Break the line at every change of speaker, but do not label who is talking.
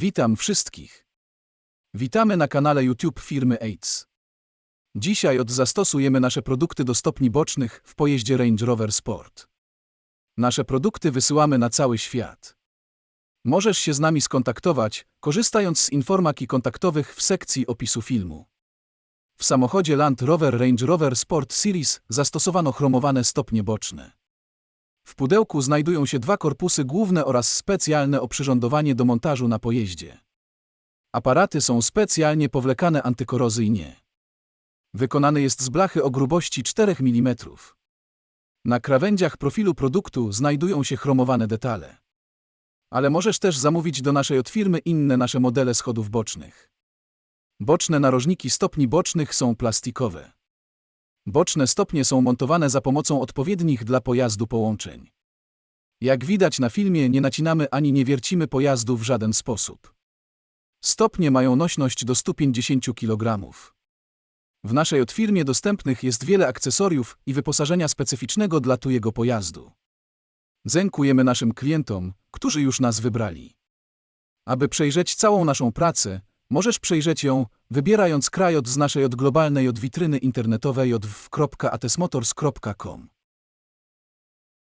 Witam wszystkich. Witamy na kanale YouTube firmy AIDS. Dzisiaj odzastosujemy nasze produkty do stopni bocznych w pojeździe Range Rover Sport. Nasze produkty wysyłamy na cały świat. Możesz się z nami skontaktować, korzystając z informacji kontaktowych w sekcji opisu filmu. W samochodzie Land Rover Range Rover Sport Series zastosowano chromowane stopnie boczne. W pudełku znajdują się dwa korpusy główne oraz specjalne oprzyrządowanie do montażu na pojeździe. Aparaty są specjalnie powlekane antykorozyjnie. Wykonany jest z blachy o grubości 4 mm. Na krawędziach profilu produktu znajdują się chromowane detale. Ale możesz też zamówić do naszej od firmy inne nasze modele schodów bocznych. Boczne narożniki stopni bocznych są plastikowe. Boczne stopnie są montowane za pomocą odpowiednich dla pojazdu połączeń. Jak widać na filmie, nie nacinamy ani nie wiercimy pojazdu w żaden sposób. Stopnie mają nośność do 150 kg. W naszej od firmie dostępnych jest wiele akcesoriów i wyposażenia specyficznego dla tujego pojazdu. Dziękujemy naszym klientom, którzy już nas wybrali. Aby przejrzeć całą naszą pracę, możesz przejrzeć ją, wybierając kraj od z naszej od globalnej od witryny internetowej od w.atesmotors.com.